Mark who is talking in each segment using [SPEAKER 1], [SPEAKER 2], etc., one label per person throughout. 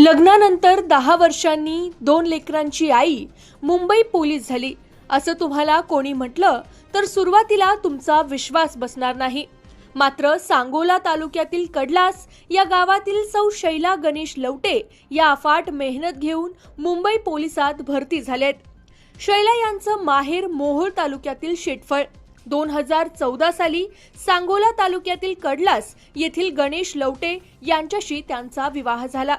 [SPEAKER 1] लग्नानंतर दहा वर्षांनी दोन लेकरांची आई मुंबई पोलीस झाली. असं तुम्हाला कोणी म्हटलं तर सुरुवातीला तुमचा विश्वास बसणार नाही. मात्र सांगोला तालुक्यातील कडलास या गावातील सौ शैला गणेश लवटे या अफाट मेहनत घेऊन मुंबई पोलिसात भरती झाल्यात शैला यांचं माहेर मोहोळ तालुक्यातील शेटफळ. दोन हजार चौदा साली सांगोला तालुक्यातील कडलास येथील गणेश लवटे यांच्याशी त्यांचा विवाह झाला.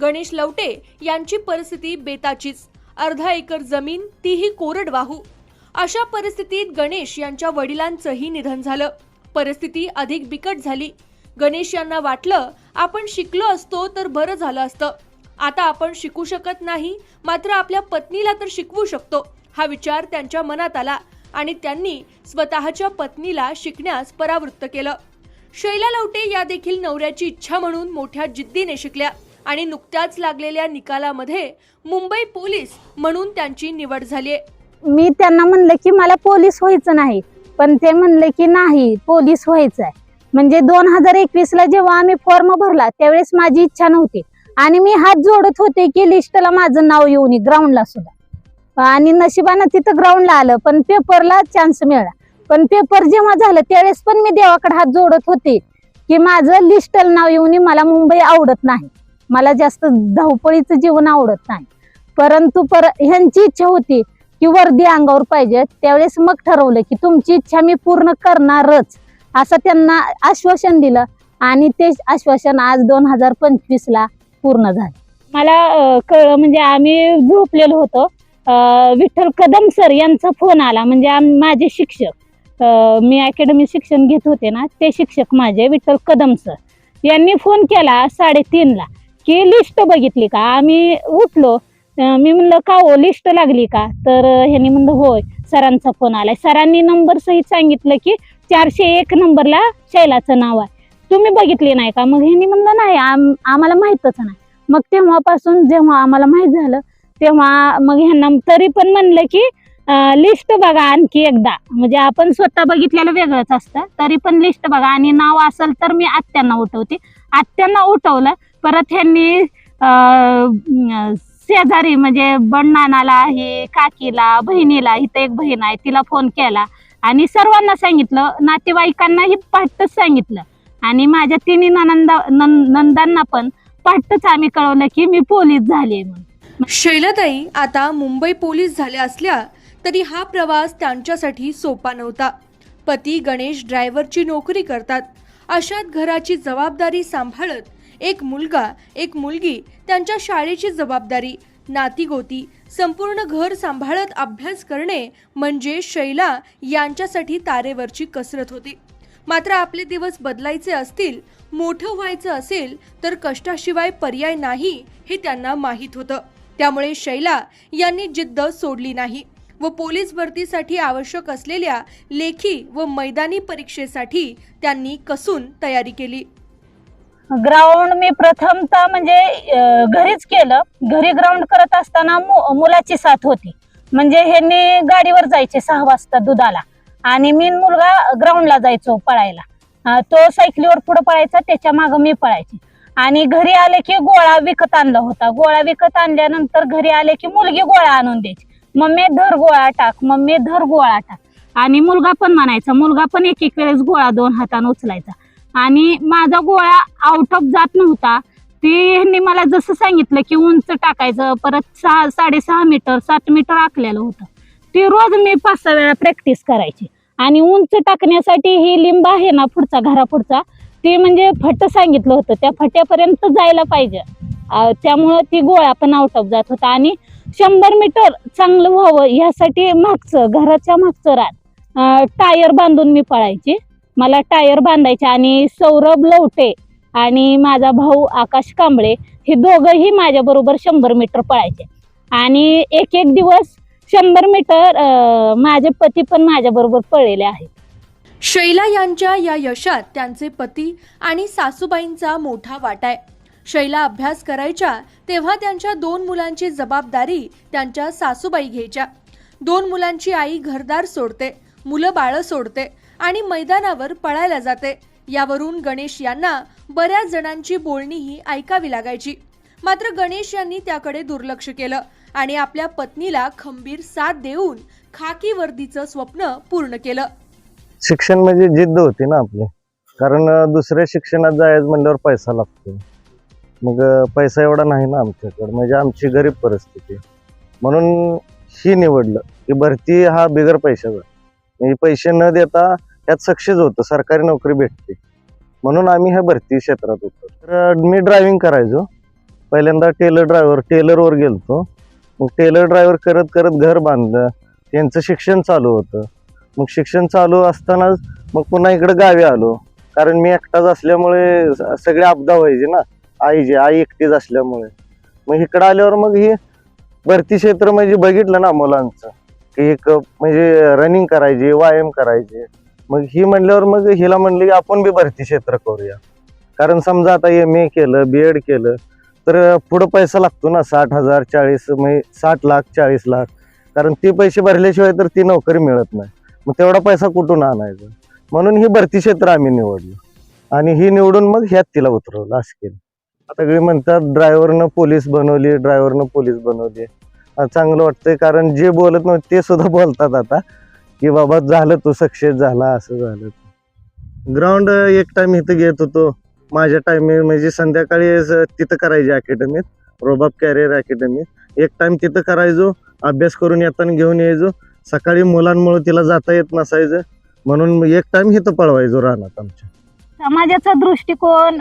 [SPEAKER 1] गणेश लवटे यांची परिस्थिती बेताचीच. अर्धा एकर जमीन तीही कोरडवाहू अशा परिस्थितीत गणेश यांच्या वडिलांचंही निधन झालं. परिस्थिती अधिक बिकट झाली. गणेश यांना वाटलं आपण शिकलो असतो तर बरं झालं असतं. आता आपण शिकू शकत नाही मात्र आपल्या पत्नीला तर शिकवू शकतो हा विचार त्यांच्या मनात आला आणि त्यांनी स्वतःच्या पत्नीला शिकण्यास परावृत्त केलं. शैला लवटे या देखील नवऱ्याची इच्छा म्हणून मोठ्या जिद्दीने शिकल्या. आणि नुकत्याच लागलेल्या निकालामध्ये मुंबई पोलीस म्हणून त्यांची निवड झाली
[SPEAKER 2] मी त्यांना म्हणलं की मला पोलीस व्हायचं नाही पण ते म्हणले की नाही पोलीस व्हायचं आहे. म्हणजे दोन हजार एकवीस ला जेव्हा आम्ही फॉर्म भरला त्यावेळेस माझी इच्छा नव्हती. आणि मी हात जोडत होते की लिस्टला माझं नाव येऊन ग्राउंडला सुद्धा. आणि नशिबानं तिथं ग्राउंडला आलं पण पेपरला चान्स मिळाला. पण पेपर जेव्हा झालं त्यावेळेस पण मी देवाकडे हात जोडत होते की माझं लिस्टला नाव येऊन मला मुंबई आवडत नाही. मला जास्त धावपळीचं जीवन आवडत नाही. परंतु पर ह्यांची इच्छा होती की वर्दी अंगावर पाहिजे त्यावेळेस मग ठरवलं की तुमची इच्छा मी पूर्ण करणारच असं त्यांना आश्वासन दिलं आणि ते आश्वासन आज दोन हजार पंचवीसला पूर्ण झालं. मला कळ म्हणजे आम्ही झोपलेलो होतो. विठ्ठल कदम सर यांचा फोन आला म्हणजे माझे शिक्षक मी अकॅडमी शिक्षण घेत होते ना ते शिक्षक माझे विठ्ठल कदम सर. यांनी फोन केला साडेतीनला. की लिस्ट बघितली का? आम्ही उठलो. मी म्हणलं का हो लिस्ट लागली का? तर ह्यानी म्हणलं होय सरांचा फोन आलाय. सरांनी नंबर सहित सांगितलं की चारशे एक नंबरला शैलाचं नाव आहे. तुम्ही बघितली नाही का? मग ह्यानी म्हणलं नाही आम- आम्हाला माहीतच नाही. मग तेव्हापासून जेव्हा आम्हाला माहीत झालं तेव्हा मग ह्यांना तरी पण म्हणलं की लिस्ट बघा आणखी एकदा. म्हणजे आपण स्वतः बघितलेलं वेगळंच असतं. तरी पण लिस्ट बघा. आणि नाव असेल तर मी आत्यांना उठवते. आत्यांना उठवलं परत ह्यांनी शेजारी म्हणजे बಣ್ಣानाला आहे काकीला बहिणीला इथं एक बहीण आहे तिला फोन केला आणि सर्वांना सांगितलं नातेवाईकांनाही पहाटच सांगितलं. आणि माझ्या तिन्ही नंदा नंदांना पण पहाटच आम्ही कळवलं की मी पोलीस झाली म्हणून.
[SPEAKER 1] शैलताई आता मुंबई पोलीस झाल्या असल्या तरी हा प्रवास त्यांच्यासाठी सोपा नव्हता. पती गणेश ड्रायव्हरची नोकरी करतात. अशात घराची जबाबदारी सांभाळत एक मुलगा एक मुलगी त्यांच्या शाळेची जबाबदारी नातीगोती संपूर्ण घर सांभाळत अभ्यास करणे म्हणजे शैला यांच्यासाठी तारेवरची कसरत होती. मात्र आपले दिवस बदलायचे असतील मोठं व्हायचं असेल तर कष्टाशिवाय पर्याय नाही हे त्यांना माहीत होतं. त्यामुळे शैला यांनी जिद्द सोडली नाही व पोलीस भरतीसाठी आवश्यक असलेल्या लेखी व मैदानी परीक्षेसाठी त्यांनी कसून तयारी केली.
[SPEAKER 2] ग्राउंड मी प्रथमतः म्हणजे घरीच केलं. घरी ग्राउंड करत असताना मु- मुलाची साथ होती. म्हणजे ह्यांनी गाडीवर जायचे सहा वाजता दुधाला. आणि मी मुलगा ग्राउंडला जायचो पळायला. तो सायकलीवर पुढे पळायचा त्याच्या मागं मी पळायचे. आणि घरी आले की गोळा विकत आणला होता. गोळा विकत आणल्यानंतर घरी आले की मुलगी गोळा आणून द्यायची. मम्मी धर गोळा टाक. मम्मी धर गोळा टाक. आणि मुलगा पण म्हणायचा मुलगा पण एक एक वेळेस गोळा दोन हाताने उचलायचा. आणि माझा गोळा आउट ऑफ जात नव्हता. ते ह्यांनी मला जसं सांगितलं की उंच टाकायचं परत सहा साडेसहा मीटर सात मीटर आखलेलं होतं. ते रोज मी पाच सहा वेळा प्रॅक्टिस करायची. आणि उंच टाकण्यासाठी ही लिंब आहे ना पुढचा घरापुढचा ते म्हणजे फट सांगितलं होतं. त्या फट्यापर्यंत जायला पाहिजे. त्यामुळं ती गोळा पण आउट ऑफ जात होता. आणि शंभर मीटर चांगलं व्हावं ह्यासाठी मागचं घराच्या मागचं रात टायर बांधून मी पळायची. मला टायर बांधायचे आणि सौरभ लवटे आणि माझा भाऊ आकाश कांबळे हे दोघंही माझ्याबरोबर शंभर मीटर पळायचे. आणि एक एक दिवस शंभर मीटर अं, माझे पती पण माझ्याबरोबर पळलेले आहेत.
[SPEAKER 1] शैला यांच्या या यशात त्यांचे पती आणि सासूबाईंचा मोठा वाटा आहे. शैला अभ्यास करायच्या तेव्हा त्यांच्या दोन मुलांची जबाबदारी त्यांच्या सासूबाई घ्यायच्या. दोन मुलांची आई घरदार सोडते मुलं बाळं सोडते आणि मैदानावर पळायला जाते. यावरून गणेश यांना बऱ्याच जणांची बोलणीही ऐकावी लागायची. मात्र गणेश यांनी त्याकडे दुर्लक्ष केलं आणि आपल्या पत्नीला खंबीर साथ देऊन खाकी वर्दीचं स्वप्न पूर्ण केलं.
[SPEAKER 3] शिक्षण म्हणजे जिद्द होती ना आपली. कारण दुसऱ्या शिक्षणात जायचं म्हणल्यावर पैसा लागतो. मग पैसा एवढा नाही ना आमच्याकडे. म्हणजे आमची गरीब परिस्थिती. म्हणून ही निवडलं की भरती हा बिगर पैशाचा. म्हणजे पैसे न देता त्यात सक्सेस होतं सरकारी नोकरी भेटते. म्हणून आम्ही ह्या भरती क्षेत्रात होतो. तर मी ड्रायव्हिंग करायचो. पहिल्यांदा टेलर ड्रायव्हर टेलरवर गेलतो. मग टेलर ड्रायव्हर करत करत घर बांधलं. त्यांचं शिक्षण चालू होतं. मग शिक्षण चालू असतानाच मग पुन्हा इकडं गावी आलो. कारण मी एकटाच असल्यामुळे सगळे अपदा व्हायचे ना. आईचे आई एकटीच असल्यामुळे. मग इकडं आल्यावर मग ही भरती क्षेत्र म्हणजे बघितलं ना मुलांचं. की एक म्हणजे रनिंग करायचे व्यायाम करायचे. मग ही म्हणल्यावर मग हिला म्हणलं की आपण बी भरती क्षेत्र करूया. कारण समजा आता एम ए केलं बी एड केलं तर पुढं पैसा लागतो ना साठ हजार चाळीस म्हणजे साठ लाख चाळीस लाख. कारण ती पैसे भरल्याशिवाय तर ती नोकरी मिळत नाही. मग तेवढा पैसा कुठून आणायचा? म्हणून ही भरती क्षेत्र आम्ही निवडलं. आणि ही निवडून मग ह्यात तिला उतरवलं असं केलं आता सगळे म्हणतात ड्रायव्हरनं पोलीस बनवली ड्रायव्हरनं पोलीस बनवली. चांगलं वाटतंय कारण जे बोलत नव्हते ते सुद्धा बोलतात आता. की बाबा झालं तू सक्सेस झाला असं झालं. ग्राउंड एक टाइम इथं घेत होतो. माझ्या टायमिंग म्हणजे संध्याकाळी तिथं करायची अकॅडमीत रोबाब कॅरियर अकॅडमी एक टाइम तिथं करायचो अभ्यास करून येताना घेऊन यायचो. सकाळी मुलांमुळे तिला जाता येत नसायचं. म्हणून एक टाइम इथं पळवायचो राहणार आमच्या.
[SPEAKER 2] समाजाचा दृष्टिकोन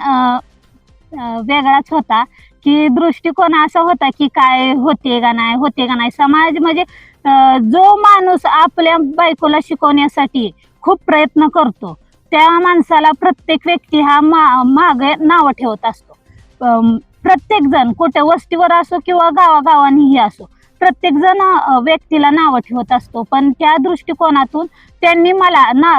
[SPEAKER 2] वेगळाच होता की दृष्टिकोन असा होता की काय होते का नाही होते का नाही. समाज म्हणजे जो माणूस आपल्या बायकोला शिकवण्यासाठी खूप प्रयत्न करतो त्या माणसाला प्रत्येक व्यक्ती हा मा मागे नावं ठेवत असतो. प्रत्येक जण कुठे वस्तीवर असो किंवा गावागावांनीही असो प्रत्येक जण व्यक्तीला नावं ठेवत असतो. पण त्या दृष्टिकोनातून त्यांनी मला ना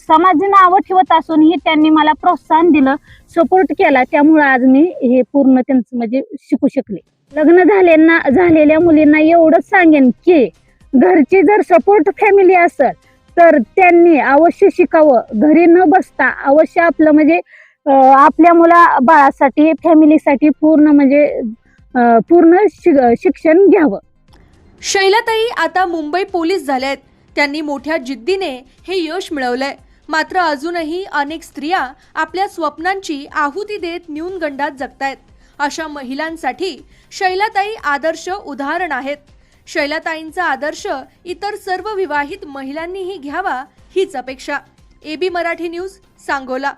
[SPEAKER 2] समाज नावं ठेवत असूनही त्यांनी मला प्रोत्साहन दिलं सपोर्ट केला. त्यामुळे आज मी हे पूर्ण त्यांचं म्हणजे शिकू शकले. लग्न झालेना झालेल्या मुलींना एवढंच सांगेन की घरची जर सपोर्ट फॅमिली असेल तर त्यांनी अवश्य शिकावं. घरी न बसता अवश्य आपलं म्हणजे आपल्या मुला बाळासाठी फॅमिलीसाठी पूर्ण म्हणजे पूर्ण शि- शिक्षण घ्यावं.
[SPEAKER 1] शैलाताई आता मुंबई पोलीस झाल्यात. त्यांनी मोठ्या जिद्दीने हे यश मिळवलंय. मात्र अजूनही अनेक स्त्रिया आपल्या स्वप्नांची आहुती देत न्यूनगंडात जगतायत. अशा महिलांसाठी शैलाताई आदर्श उदाहरण आहेत. शैलाताईंचा आदर्श इतर सर्व विवाहित महिलांनीही घ्यावा हीच अपेक्षा. AB Marathi news Sangola.